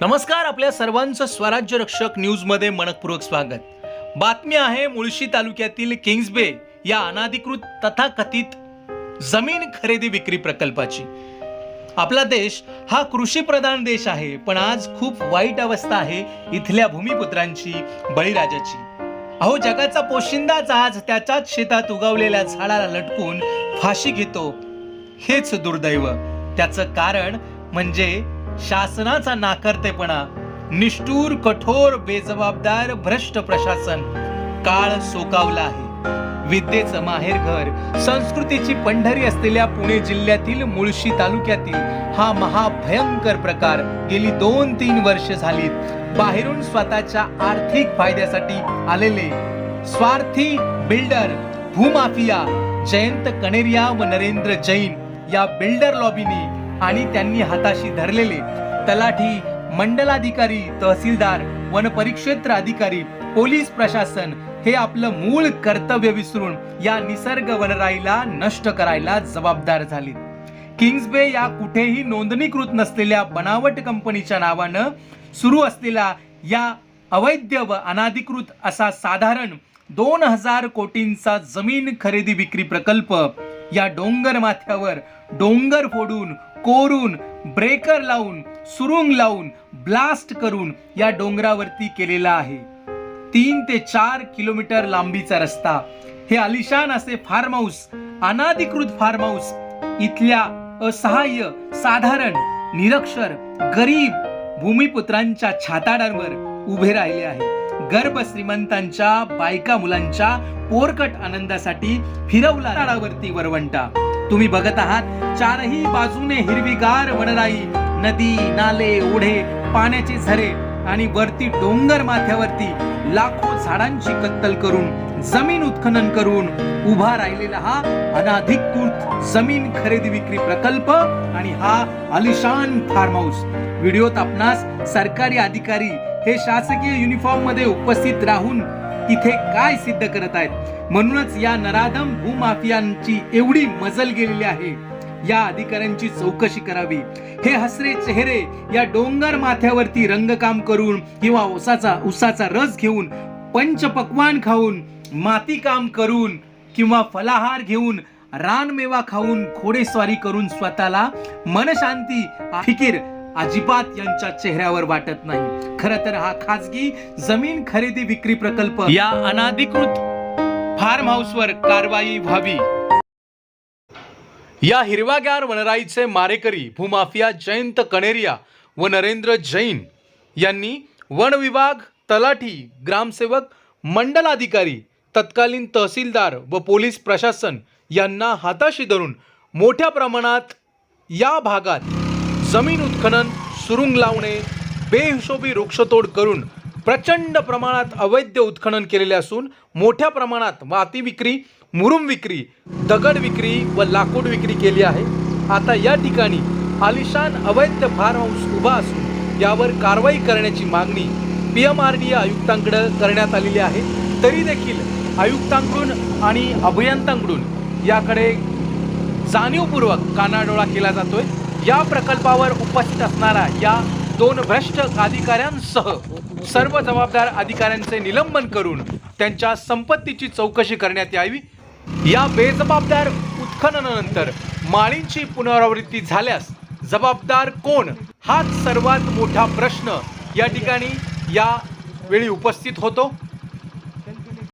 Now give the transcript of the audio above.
नमस्कार आपल्या सर्वांचं स्वराज्य रक्षक न्यूजमध्ये मनपूर्वक स्वागत. बातमी आहे मुळशी तालुक्यातील किंग्सबे या अनाधिकृत तथाकथित जमीन खरेदी विक्री प्रकल्पाची. आपला देश हा कृषीप्रधान देश आहे पण आज खूप वाईट अवस्था आहे इथल्या भूमिपुत्रांची बळीराजाची. अहो जगाचा पोशिंदा जहाज त्याच्याच शेतात उगवलेल्या झाडाला लटकून फाशी घेतो हेच दुर्दैव. त्याचं कारण म्हणजे शासनाचा नाकर्तेपणा निष्ठूर कठोर बेजबाबदार भ्रष्ट प्रशासन काळ सोकावला आहे. विद्येचं माहेरघर संस्कृतीची पंढरी असलेल्या पुणे जिल्ह्यातील मुळशी तालुक्यातील हा महाभयंकर प्रकार गेली दोन तीन वर्ष झालीत. बाहेरून स्वतःच्या आर्थिक फायद्यासाठी आलेले स्वार्थी बिल्डर भूमाफिया जयंत कणेरिया व नरेंद्र जैन या बिल्डर लॉबीनी आणि त्यांनी हाताशी धरलेले तलाठी मंडलाधिकारी तहसीलदार वनपरिक्षेत्र अधिकारी पोलीस प्रशासन हे आपलं मूळ कर्तव्य विसरून या निसर्ग वनराईला नष्ट करायला जबाबदार झाले किंग्सबे या कुठेही नोंदणीकृत नसलेल्या बनावट कंपनीच्या नावानं सुरू असलेला या अवैध व अनाधिकृत असा साधारण दोन हजार कोटींचा जमीन खरेदी विक्री प्रकल्प या डोंगर माथ्यावर डोंगर फोडून कोरून ब्रेकर लावून सुरुंग लावून ब्लास्ट करून या डोंगरावरती केलेला आहे. तीन ते चार किलोमीटर लांबीचा रस्ता. हे अलिशान असे फार्म हाऊस अनाधिकृत फार्म हाऊस इथल्या असहाय्य साधारण निरक्षर गरीब भूमिपुत्रांच्या छाताडांवर उभे राहिले आहे. गर्भ श्रीमंतांच्या बायका मुलांच्या पोरकट आनंदासाठी फिरवला. झाडावरती वरवंटा तुम्ही बघत आहात चारही बाजूने हिरवीगार वनराई नदी नाले ओढे पाण्याचे झरे आणि वरती डोंगर माथ्यावरती लाखो झाडांची कत्तल करून जमीन उत्खनन करून उभा राहिलेला हा अनाधिकृत जमीन खरेदी विक्री प्रकल्प आणि हा अलिशान फार्म हाऊस व्हिडिओत आपणास सरकारी अधिकारी हे शासकीय युनिफॉर्ममध्ये उपस्थित राहून तिथे काय सिद्ध करत आहेत? म्हणूनच या नराधम भूमाफियांची एवढी मजल गेलेली आहे. या अधिकाऱ्यांची चौकशी करावी. हे हसरे चेहरे या डोंगर माथ्यावरती रंगकाम करून किंवा उसाचा उसाचा रस घेऊन पंचपक्वान खाऊन माती काम करून किंवा फलाहार घेऊन रानमेवा खाऊन घोडेस्वारी करून स्वतःला मनशांती फिकीर अजिबात यांच्या चेहऱ्यावर वाटत नाही. खर तर हा खाजगी जमीन खरेदी विक्री प्रकल्प या अनाधिकृत फार्म हाऊसवर कारवाई व्हावी. या हिरवागार वनराईचे मारेकरी भूमाफिया जयंत कणेरिया व नरेंद्र जैन यांनी वन विभाग तलाठी ग्रामसेवक मंडलाधिकारी तत्कालीन तहसीलदार व पोलीस प्रशासन यांना हाताशी धरून मोठ्या प्रमाणात या भागात जमीन उत्खनन सुरुंग लावणे बेहिशोबी वृक्षतोड करून प्रचंड प्रमाणात अवैध उत्खनन केलेले असून मोठ्या प्रमाणात माती विक्री मुरुम विक्री दगड विक्री व लाकूड विक्री केली आहे. आता या ठिकाणी आलिशान अवैध फार्म हाऊस उभा असून यावर कारवाई करण्याची मागणी पी एम आर डी आयुक्तांकडे करण्यात आलेली आहे. तरी देखील आयुक्तांकडून आणि अभियंत्यांकडून याकडे जाणीवपूर्वक कानाडोळा केला जातोय. या प्रकल्पावर उपस्थित असणारा या दोन भ्रष्ट अधिकाऱ्यांसह सर्व जबाबदार अधिकाऱ्यांचे निलंबन करून त्यांच्या संपत्तीची चौकशी करण्यात यावी. या बेजबाबदार उत्खननानंतर माळींची पुनरावृत्ती झाल्यास जबाबदार कोण? हाच सर्वात मोठा प्रश्न या ठिकाणी या वेळी उपस्थित होतो.